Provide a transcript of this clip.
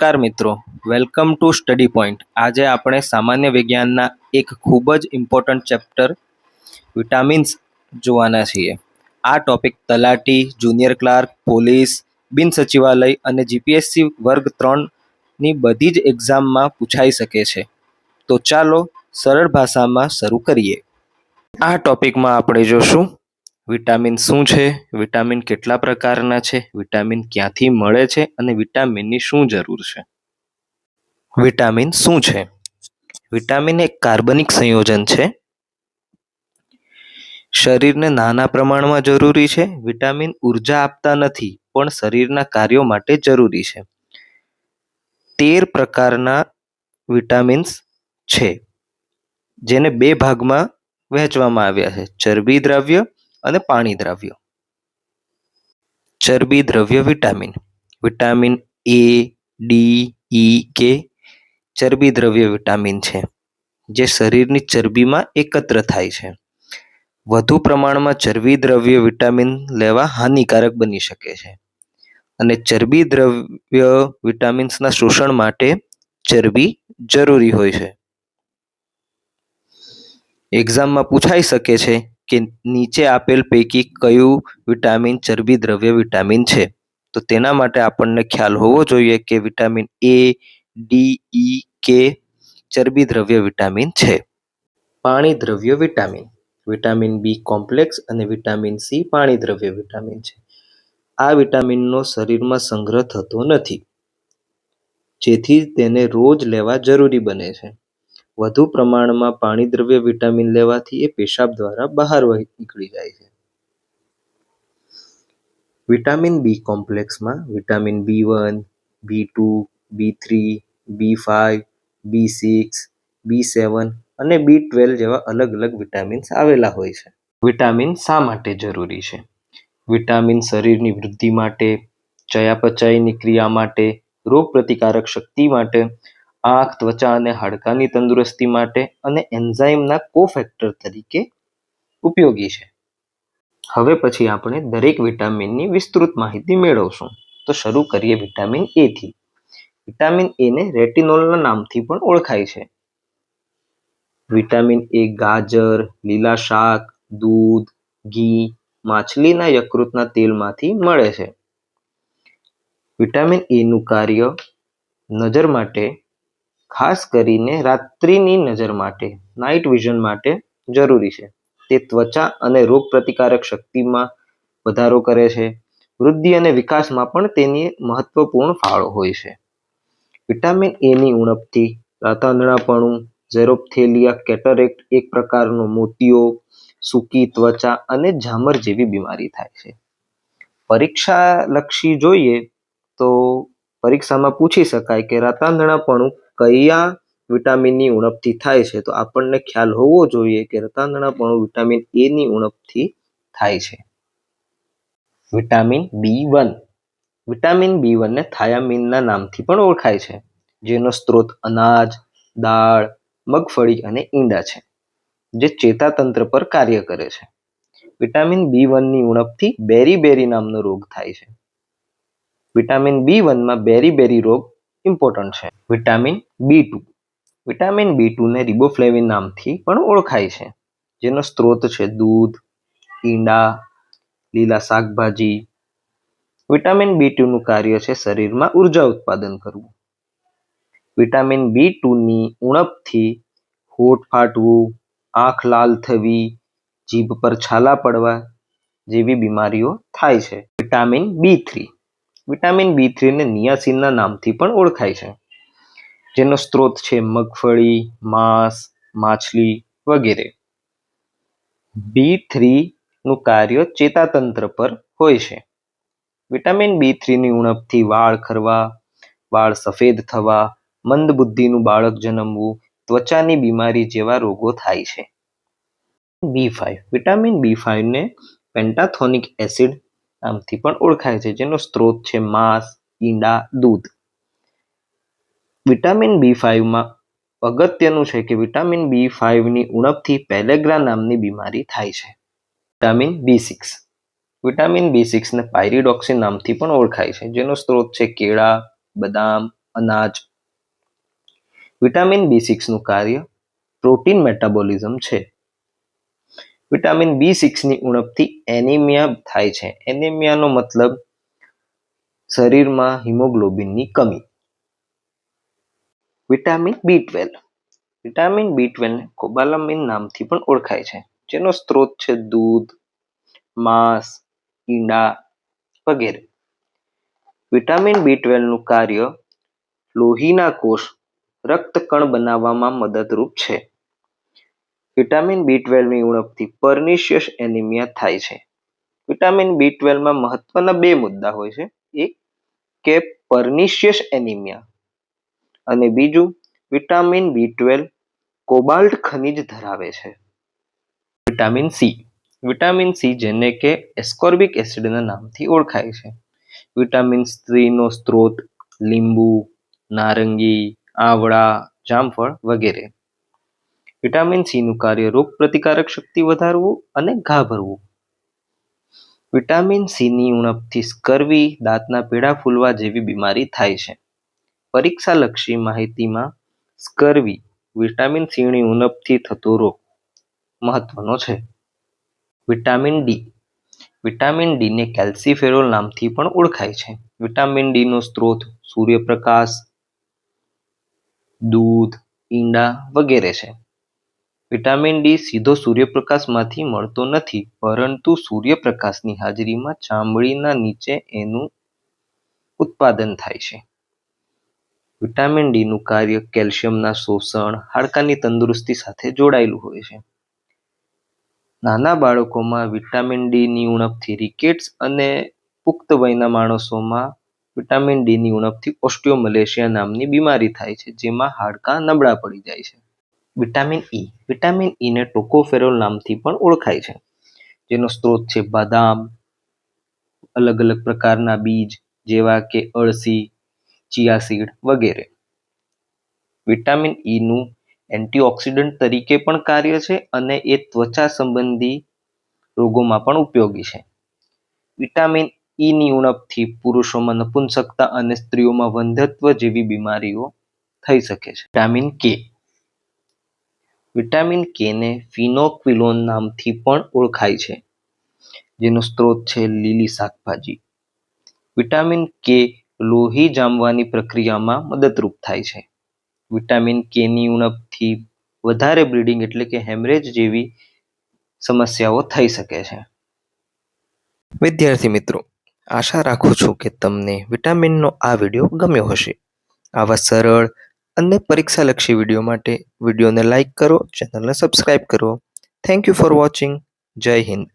નમસ્કાર મિત્રો. Welcome to study point આજે આપણે સામાન્ય વિજ્ઞાનના એક ખૂબ જ ઇમ્પોર્ટન્ટ ચેપ્ટર વિટામિન્સ જોવાના છીએ. આ ટોપિક તલાટી જુનિયર ક્લાર્ક પોલીસ બિન સચિવાલય અને જીપીએસસી વર્ગ ત્રણની બધી જ એક્ઝામમાં પૂછાઈ શકે છે. તો ચાલો સરળ ભાષામાં શરૂ કરીએ. આ ટોપિકમાં આપણે જોશું વિટામિન શું છે? વિટામિન કેટલા પ્રકારના છે? વિટામિન ક્યાંથી મળે છે? અને વિટામિનની શું જરૂર છે? વિટામિન શું છે? વિટામિન એક કાર્બનિક સંયોજન છે. શરીરને નાના પ્રમાણમાં જરૂરી છે. વિટામિન ઊર્જા આપતા નથી, પણ શરીરના કાર્યો માટે જરૂરી છે. તેર પ્રકારના વિટામિન્સ છે, જેને બે ભાગમાં વહેંચવામાં આવ્યા છે. ચરબી દ્રવ્ય અને પાણી દ્રવ્ય. ચરબી દ્રવ્ય vitamin. Vitamin A, D, E, K ચરબી દ્રવ્ય વિટામિન છે, જે શરીરની ચરબીમાં એકત્ર થાય છે. વધુ પ્રમાણમાં ચરબી દ્રવ્ય વિટામિન લેવા હાનિકારક બની શકે છે. અને ચરબી દ્રવ્ય વિટામિન્સના શોષણ માટે ચરબી જરૂરી હોય છે. એક્ઝામમાં પૂછાઈ શકે છે કે નીચે આપેલ પૈકી કયું વિટામિન ચરબી દ્રવ્ય વિટામિન છે? તો તેના માટે આપણને ખ્યાલ હોવો જોઈએ કે vitamin A, D, E, K ચરબી દ્રવ્ય વિટામિન છે. પાણી દ્રવ્ય વિટામિન. વિટામિન બી કોમ્પ્લેક્સ અને વિટામિન સી પાણી દ્રવ્ય વિટામિન છે. આ વિટામિનનો શરીરમાં સંગ્રહ થતો નથી. જેથી તેને રોજ લેવા જરૂરી બને છે. વધુ પ્રમાણમાં પાણી દ્રવ્ય વિટામિન લેવાથી એ પેશાબ દ્વારા બહાર નીકળી જાય છે. Vitamin B કોમ્પ્લેક્સમાં vitamin B one, B two, B three, B five B six, B seven અને બી ટ્વેલ્વ જેવા અલગ અલગ વિટામિન્સ આવેલા હોય છે. વિટામિન શા માટે જરૂરી છે? વિટામિન શરીરની વૃદ્ધિ માટે, ચયાપચયની ક્રિયા માટે રોગ પ્રતિકારક શક્તિ માટે આંખ, ત્વચા અને હાડકાની તંદુરસ્તી માટે અને એન્ઝાઇમના કોફેક્ટર તરીકે ઉપયોગી છે. હવે પછી આપણે દરેક વિટામિનની વિસ્તૃત માહિતી મેળવશું. તો શરૂ કરીએ વિટામિન એ થી. વિટામિન એને રેટિનોલના નામથી પણ ઓળખાય છે. વિટામિન એ ગાજર, લીલા શાક, દૂધ, ઘી, માછલીના યકૃતના તેલમાંથી મળે છે. વિટામિન એનું કાર્ય નજર માટે ખાસ કરીને રાત્રિની નજર માટે નાઇટ વિઝન માટે જરૂરી છે. તે ત્વચા અને રોગ પ્રતિકારક શક્તિમાં વધારો કરે છે. વૃદ્ધિ અને વિકાસમાં પણ તેની મહત્વપૂર્ણ ફાળો હોય છે. વિટામિન એની ઉણપથી રાતાંદણાપણું ઝેરોપ્થેલિયા કેટરેક્ટ એક પ્રકારનો મોતિયો, સૂકી ત્વચા અને ઝામર જેવી બીમારી થાય છે. પરીક્ષા લક્ષી જોઈએ તો પરીક્ષામાં પૂછી શકાય કે રાતાંધણાપણું કયા વિટામિનની ઉણપથી થાય છે? તો આપણને ખ્યાલ હોવો જોઈએ કે રાતાંધણાપણું વિટામિન એની ઉણપથી થાય છે. Vitamin B one vitamin B વનને થાયામીનના નામથી પણ ઓળખાય છે, જેનો સ્ત્રોત અનાજ, દાળ, મગફળી અને ઈંડા છે, જે ચેતાતંત્ર પર કાર્ય કરે છે. વિટામિન બી વનની ઉણપથી બેરી-બેરી નામનો રોગ થાય છે. વિટામિન બી વનમાં બેરી-બેરી રોગ ઇમ્પોર્ટન્ટ છે. Vitamin B two. Vitamin B ટુને રિબોફ્લેવિન નામથી પણ ઓળખાય છે, જેનો સ્ત્રોત છે દૂધ, ઈંડા, લીલા શાકભાજી. વિટામિન બી ટુનું કાર્ય છે શરીરમાં ઊર્જા ઉત્પાદન કરવું. વિટામિન બી ટુની ઉણપથી હોઠ ફાટવું, આંખ લાલ થવી, જીભ પર છાલા પડવા જેવી બીમારીઓ થાય છે. Vitamin B three. Vitamin B થ્રીને નિયાસિનના નામથી પણ ઓળખાય છે. જેનો સ્ત્રોત છે મગફળી, માંસ, માછલી વગેરે. બી થ્રી નું કાર્ય ચેતાતંત્ર પર હોય છે. વિટામિન બી થ્રીની ઉણપથી વાળ ખરવા, વાળ સફેદ થવા, મંદ બુદ્ધિનું બાળક જન્મવું, ત્વચાની બીમારી જેવા રોગો થાય છે. બી ફાઇવ વિટામિન બી ફાઇવને પેન્ટાથોનિક એસિડ નામથી પણ ઓળખાય છે, જેનો સ્ત્રોત છે માંસ, ઈંડા, દૂધ. વિટામિન બી ફાઇવમાં અગત્યનું છે કે વિટામિન બી ફાઇવની ઉણપથી પેલેગ્રા નામની બીમારી થાય છે. Vitamin B six. Vitamin B સિક્સને પાયરિડોક્સિન નામથી પણ ઓળખાય છે, જેનો સ્ત્રોત છે કેળા, બદામ, અનાજ. વિટામિન બી સિક્સનું કાર્ય પ્રોટીન મેટાબોલિઝમ છે. વિટામિન બી સિક્સની ઉણપથી એનિમિયા થાય છે. એનિમિયાનો મતલબ શરીરમાં હિમોગ્લોબિનની કમી. Vitamin B twelve. Vitamin B ટ્વેલ્વને કોબાલામિન નામથી પણ ઓળખાય છે, જેનો સ્ત્રોત છે દૂધ, માંસ, ઈંડા વગેરે. વિટામિન બી ટ્વેલ્વનું કાર્ય લોહીના કોષ, રક્તકણ બનાવવામાં મદદરૂપ છે. વિટામિન બી ટ્વેલ્વની ઉણપથી પર્નિશિયસ એનિમિયા થાય છે. વિટામિન બી ટ્વેલ્વમાં મહત્વના બે મુદ્દા હોય છે, એક કે પર્નિશિયસ એનિમિયા અને બીજું વિટામિન બી ટ્વેલ્વ કોબાલ્ટ ખનિજ ધરાવે છે. Vitamin C. વિટામિન સી જેને કે એસ્કોર્બિક એસિડના નામથી ઓળખાય છે. વિટામિન સીનો સ્ત્રોત લીંબુ, નારંગી, આવળા, જામફળ વગેરે. વિટામિન સીનું કાર્ય રોગ પ્રતિકારક શક્તિ વધારવું અને ઘા ભરવું. વિટામિન સીની ઉણપથી સ્કર્વી, દાંતના પીડા ફૂલવા જેવી બીમારી થાય છે. પરીક્ષાલક્ષી માહિતીમાં સ્કરવી વિટામિન સીની ઉણપથી થતો રોગ મહત્વનો છે. Vitamin D. વિટામિન ડીને કેલ્સીફેરોલ નામથી પણ ઓળખાય છે. વિટામિન ડીનો સ્ત્રોત સૂર્યપ્રકાશ, દૂધ, ઈંડા વગેરે છે. વિટામિન ડી સીધો સૂર્યપ્રકાશમાંથી મળતો નથી, પરંતુ સૂર્યપ્રકાશની હાજરીમાં ચામડીના નીચે એનું ઉત્પાદન થાય છે. વિટામિન ડીનું કાર્ય કેલ્શિયમના શોષણ, હાડકાની તંદુરસ્તી સાથે જોડાયેલું હોય છે. નાના બાળકોમાં વિટામિન ડીની ઉણપથી રિકેટ્સ અને પુખ્ત વયના માણસોમાં વિટામિન ડીની ઉણપથી ઓસ્ટિયોમલેશિયા નામની બીમારી થાય છે, જેમાં હાડકાં નબળા પડી જાય છે. વિટામિન ઈ વિટામિન ઈને ટોકોફેરોલ નામથી પણ ઓળખાય છે, જેનો સ્ત્રોત છે બદામ, અલગ અલગ પ્રકારના બીજ, જેવા કે અળસી ચિયા સીડ વગેરે. વિટામિન ઈનું એન્ટીઓક્સિડન્ટ તરીકે પણ કાર્ય છે અને એ ત્વચા સંબંધી રોગોમાં પણ ઉપયોગી છે. વિટામિન ઈની ઉણપથી પુરુષોમાં નપુંસકતા અને સ્ત્રીઓમાં વંધત્વ જેવી બીમારીઓ થઈ શકે છે. વિટામિન કે વિટામિન કેને ફિનોક્વિલોન નામથી પણ ઓળખાય છે, જેનો સ્ત્રોત છે લીલી શાકભાજી. વિટામિન કે લોહી જામવાની પ્રક્રિયામાં મદદરૂપ થાય છે. વિટામિન કેની ઉણપથી વધારે બ્લીડિંગ એટલે કે હેમરેજ જેવી સમસ્યાઓ થઈ શકે છે. વિદ્યાર્થી મિત્રો, આશા રાખું છું કે તમને વિટામિનનો આ વીડિયો ગમ્યો હશે. આવા સરળ અને પરીક્ષાલક્ષી વીડિયો માટે વિડીયોને લાઇક કરો, ચેનલને સબસ્ક્રાઇબ કરો. Thank you for watching. Jai Hind.